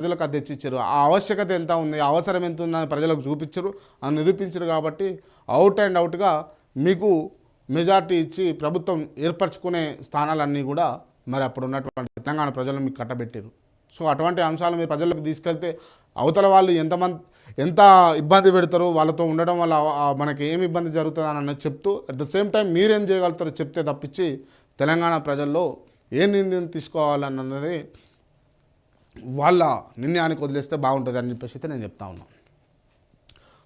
ప్రజలకు అది తెచ్చిచ్చారు. ఆ ఆవశ్యకత ఎంత ఉంది ఆ అవసరం ఎంత ఉందని ప్రజలకు చూపించారు. అని నిరూపించారు కాబట్టి అవుట్ అండ్ అవుట్గా మీకు మెజార్టీ ఇచ్చి ప్రభుత్వం ఏర్పరచుకునే స్థానాలన్నీ కూడా మరి అప్పుడు ఉన్నటువంటి తెలంగాణ ప్రజలు మీకు కట్టబెట్టారు సో అటువంటి అంశాలు మీరు ప్రజలకు తీసుకెళ్తే అవతల వాళ్ళు ఎంతమంది ఎంత ఇబ్బంది పెడతారో వాళ్ళతో ఉండడం వల్ల మనకి ఏమి ఇబ్బంది జరుగుతుంది అని చెప్తూ అట్ ద సేమ్ టైం మీరేం చేయగలుగుతారో చెప్తే తప్పించి తెలంగాణ ప్రజల్లో ఏ నిర్ణయం తీసుకోవాలన్నది వాళ్ళ నిర్ణయానికి వదిలేస్తే బాగుంటుంది అని చెప్పేసి అయితే నేను చెప్తా ఉన్నాను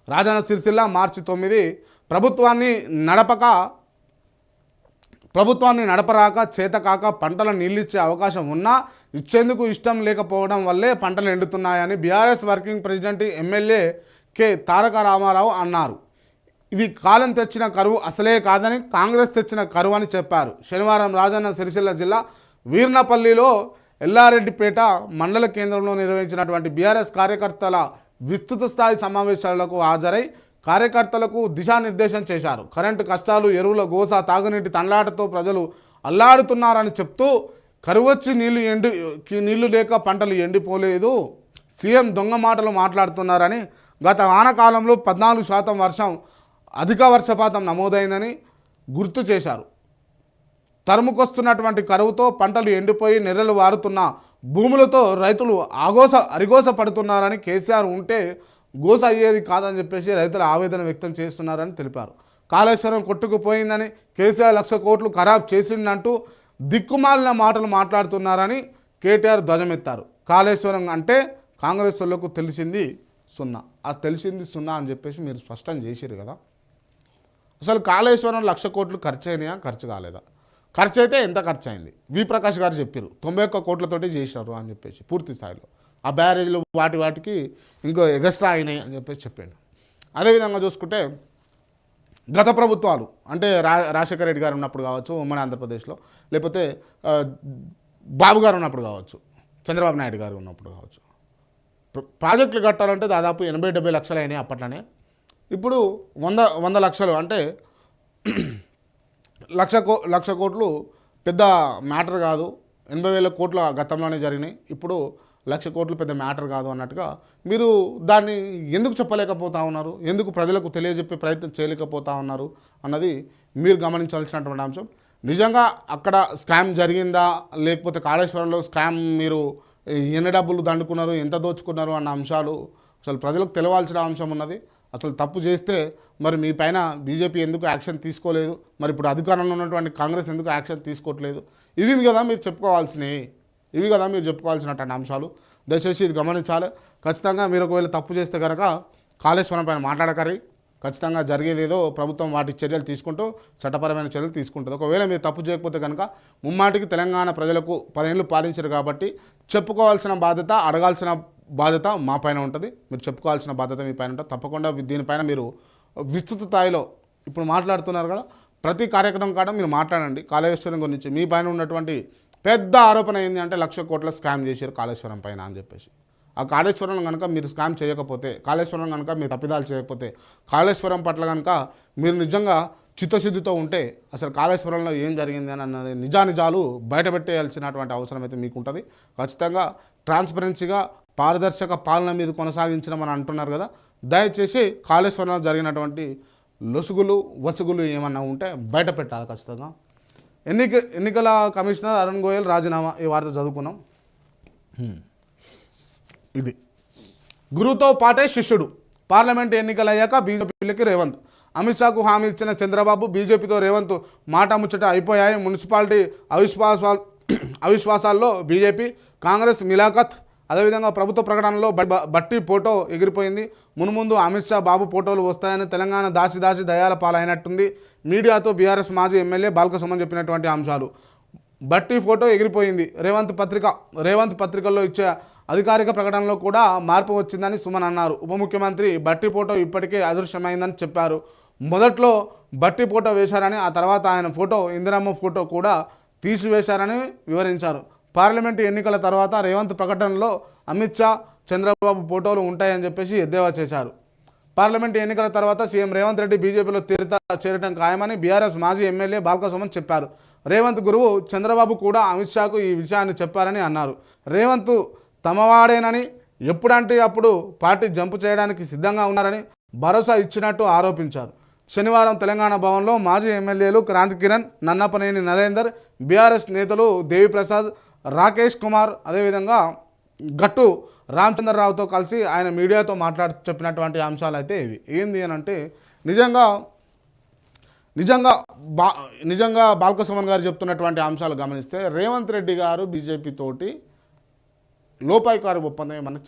రాజన్న సిరిసిల్ల మార్చి తొమ్మిది ప్రభుత్వాన్ని నడపక ప్రభుత్వాన్ని నడపరాక చేతకాక పంటల నీళ్ళిచ్చే అవకాశం ఉన్నా ఇచ్చేందుకు ఇష్టం లేకపోవడం వల్లే పంటలు ఎండుతున్నాయని BRS working president MLA K Taraka Rama Rao అన్నారు. ఇది కాలం తెచ్చిన కరువు అసలే కాదని కాంగ్రెస్ తెచ్చిన కరువు అని చెప్పారు. శనివారం రాజన్న సిరిసిల్ల జిల్లా వీర్నపల్లిలో ఎల్లారెడ్డిపేట మండల కేంద్రంలో నిర్వహించినటువంటి బీఆర్ఎస్ కార్యకర్తల విస్తృత స్థాయి సమావేశాలకు హాజరై కార్యకర్తలకు దిశానిర్దేశం చేశారు. కరెంటు కష్టాలు ఎరువుల గోస తాగునీటి తన్లాటతో ప్రజలు అల్లాడుతున్నారని చెప్తూ కరువొచ్చి నీళ్ళు ఎండి నీళ్ళు లేక పంటలు ఎండిపోలేదు. సీఎం దొంగ మాటలు మాట్లాడుతున్నారని గత వానకాలంలో పద్నాలుగు శాతం వర్షం అధిక వర్షపాతం నమోదైందని గుర్తు చేశారు. తరుముకొస్తున్నటువంటి కరువుతో పంటలు ఎండిపోయి నెర్రలు వారుతున్న భూములతో రైతులు ఆగోస అరిగోస పడుతున్నారని కేసీఆర్ ఉంటే గోస అయ్యేది కాదని చెప్పేసి రైతులు ఆవేదన వ్యక్తం చేస్తున్నారని తెలిపారు. కాళేశ్వరం కొట్టుకుపోయిందని కేసీఆర్ లక్ష కోట్లు ఖరాబ్ చేసిందంటూ దిక్కుమాలిన మాటలు మాట్లాడుతున్నారని కేటీఆర్ ధ్వజమెత్తారు. కాళేశ్వరం అంటే కాంగ్రెస్ వాళ్ళకు తెలిసింది సున్నా. ఆ తెలిసింది సున్నా అని చెప్పేసి మీరు స్పష్టం చేసిరు కదా. అసలు కాళేశ్వరం లక్ష కోట్లు ఖర్చు అయినాయా ఖర్చు కాలేదా? ఖర్చు అయితే ఎంత ఖర్చు అయింది వి ప్రకాష్ గారు చెప్పారు తొంభై ఒక్క కోట్లతోటే చేసినారు అని చెప్పేసి పూర్తి స్థాయిలో. ఆ బ్యారేజ్లు వాటి వాటికి ఇంకో ఎగస్ట్రా అయినాయి అని చెప్పేసి చెప్పాను అదేవిధంగా చూసుకుంటే గత ప్రభుత్వాలు అంటే రా రాజశేఖర రెడ్డి గారు ఉన్నప్పుడు కావచ్చు ఉమ్మడి ఆంధ్రప్రదేశ్లో లేకపోతే బాబు గారు ఉన్నప్పుడు కావచ్చు చంద్రబాబు నాయుడు గారు ఉన్నప్పుడు కావచ్చు. ప్రాజెక్టులు కట్టాలంటే దాదాపు ఎనభై డెబ్బై లక్షలు అయినాయి అప్పట్లోనే. ఇప్పుడు వంద వంద లక్షలు అంటే లక్ష కో లక్ష కోట్లు పెద్ద మ్యాటర్ కాదు. ఎనభై వేల కోట్ల గతంలోనే జరిగినాయి. ఇప్పుడు లక్ష కోట్లు పెద్ద మ్యాటర్ కాదు అన్నట్టుగా మీరు దాన్ని ఎందుకు చెప్పలేకపోతా ఉన్నారు? ఎందుకు ప్రజలకు తెలియజెప్పే ప్రయత్నం చేయలేకపోతా ఉన్నారు అన్నది మీరు గమనించాల్సినటువంటి అంశం. నిజంగా అక్కడ స్కామ్ జరిగిందా? లేకపోతే కాళేశ్వరంలో స్కామ్ మీరు ఎన్ని డబ్బులు దండుకున్నారు? ఎంత దోచుకున్నారు? అన్న అంశాలు అసలు ప్రజలకు తెలవాల్సిన అంశం ఉన్నది. అసలు తప్పు చేస్తే మరి మీ పైన బీజేపీ ఎందుకు యాక్షన్ తీసుకోలేదు? మరి ఇప్పుడు అధికారంలో ఉన్నటువంటి కాంగ్రెస్ ఎందుకు యాక్షన్ తీసుకోవట్లేదు? ఇవి కదా మీరు చెప్పుకోవాల్సినవి. ఇవి కదా మీరు చెప్పుకోవాల్సినటువంటి అంశాలు. దయచేసి ఇది గమనించాలి. ఖచ్చితంగా మీరు ఒకవేళ తప్పు చేస్తే కనుక కాళేశ్వరం పైన మాట్లాడకరి ఖచ్చితంగా జరిగేదేదో ప్రభుత్వం వాటి చర్యలు తీసుకుంటూ చట్టపరమైన చర్యలు తీసుకుంటుంది. ఒకవేళ మీరు తప్పు చేయకపోతే కనుక ముమ్మాటికి తెలంగాణ ప్రజలకు పదేళ్ళు పాలించారు కాబట్టి చెప్పుకోవాల్సిన బాధ్యత అడగాల్సిన బాధ్యత మా పైన ఉంటుంది. మీరు చెప్పుకోవాల్సిన బాధ్యత మీ పైన ఉంటుంది. తప్పకుండా దీనిపైన మీరు విస్తృత స్థాయిలో ఇప్పుడు మాట్లాడుతున్నారు కదా ప్రతి కార్యక్రమం కాడ మీరు మాట్లాడండి. కాళేశ్వరం గురించి మీ పైన ఉన్నటువంటి పెద్ద ఆరోపణ ఏంటి అంటే లక్ష కోట్ల స్కామ్ చేశారు కాళేశ్వరం పైన అని చెప్పేసి. ఆ కాళేశ్వరం కనుక మీరు స్కామ్ చేయకపోతే కాళేశ్వరం కనుక మీరు తప్పిదాలు చేయకపోతే కాళేశ్వరం పట్ల కనుక మీరు నిజంగా చిత్తశుద్ధితో ఉంటే అసలు కాళేశ్వరంలో ఏం జరిగింది అని అన్నది నిజానిజాలు బయటపెట్టేయాల్సినటువంటి అవసరం అయితే మీకు ఉంటుంది ఖచ్చితంగా ట్రాన్స్పరెన్సీగా పారదర్శక పాలన మీద కొనసాగించడం అని అంటున్నారు కదా. దయచేసి కాళేశ్వరంలో జరిగినటువంటి లొసుగులు వసుగులు ఏమన్నా ఉంటే బయట పెట్టాలి ఖచ్చితంగా. ఎన్నిక ఎన్నికల కమిషనర్ అరుణ్ గోయల్ రాజీనామా ఈ వార్త చదువుకున్నాం. ఇది. గురువుతో పాటే శిష్యుడు. పార్లమెంట్ ఎన్నికలయ్యాక బీజేపీలకి రేవంత్. అమిత్ షాకు హామీ ఇచ్చిన చంద్రబాబు బీజేపీతో రేవంత్ మాట ముచ్చట అయిపోయాయి. మున్సిపాలిటీ అవిశ్వాసాలు అవిశ్వాసాల్లో బీజేపీ కాంగ్రెస్ మిలాఖత్. అదేవిధంగా ప్రభుత్వ ప్రకటనలో బట్టి ఫోటో ఎగిరిపోయింది. మున్ముందు అమిత్ షా బాబు ఫోటోలు వస్తాయని తెలంగాణ దాచి దాచి దయాల పాలైనట్టుంది. మీడియాతో బీఆర్ఎస్ మాజీ ఎమ్మెల్యే బాలకసుమన్ చెప్పినటువంటి అంశాలు. బట్టి ఫోటో ఎగిరిపోయింది. రేవంత్ పత్రిక రేవంత్ పత్రికల్లో ఇచ్చే అధికారిక ప్రకటనలో కూడా మార్పు వచ్చిందని సుమన్ అన్నారు. ఉప ముఖ్యమంత్రి బట్టి ఫోటో ఇప్పటికే అదృశ్యమైందని చెప్పారు. మొదట్లో బట్టి ఫోటో వేశారని ఆ తర్వాత ఆయన ఫోటో ఇందిరమ్మ ఫోటో కూడా తీసివేశారని వివరించారు. పార్లమెంటు ఎన్నికల తర్వాత రేవంత్ ప్రకటనలో అమిత్ షా చంద్రబాబు ఫోటోలు ఉంటాయని చెప్పేసి ఎద్దేవా చేశారు. పార్లమెంట్ ఎన్నికల తర్వాత సీఎం రేవంత్ రెడ్డి బీజేపీలో తీరుత చేరటం ఖాయమని బీఆర్ఎస్ మాజీ ఎమ్మెల్యే బాల్కసుమన్ చెప్పారు. రేవంత్ గురువు చంద్రబాబు కూడా అమిత్ షాకు ఈ విషయాన్ని చెప్పారని అన్నారు. రేవంత్ తమవాడేనని ఎప్పుడంటే అప్పుడు పార్టీ జంప్ చేయడానికి సిద్ధంగా ఉన్నారని భరోసా ఇచ్చినట్టు ఆరోపించారు. శనివారం తెలంగాణ భవన్లో మాజీ ఎమ్మెల్యేలు క్రాంతి కిరణ్ నన్నపనేని నరేందర్ బీఆర్ఎస్ నేతలు దేవిప్రసాద్ రాకేష్ కుమార్ అదేవిధంగా గట్టు రామచంద్రరావుతో కలిసి ఆయన మీడియాతో మాట్లాడు చెప్పినటువంటి అంశాలు అయితే ఇవి. ఏంది అని అంటే నిజంగా నిజంగా బా నిజంగా బాలకృష్ణ గారు చెప్తున్నటువంటి అంశాలు గమనిస్తే రేవంత్ రెడ్డి గారు బీజేపీ తోటి లోపాయికారు ఒప్పందం ఏమన్నా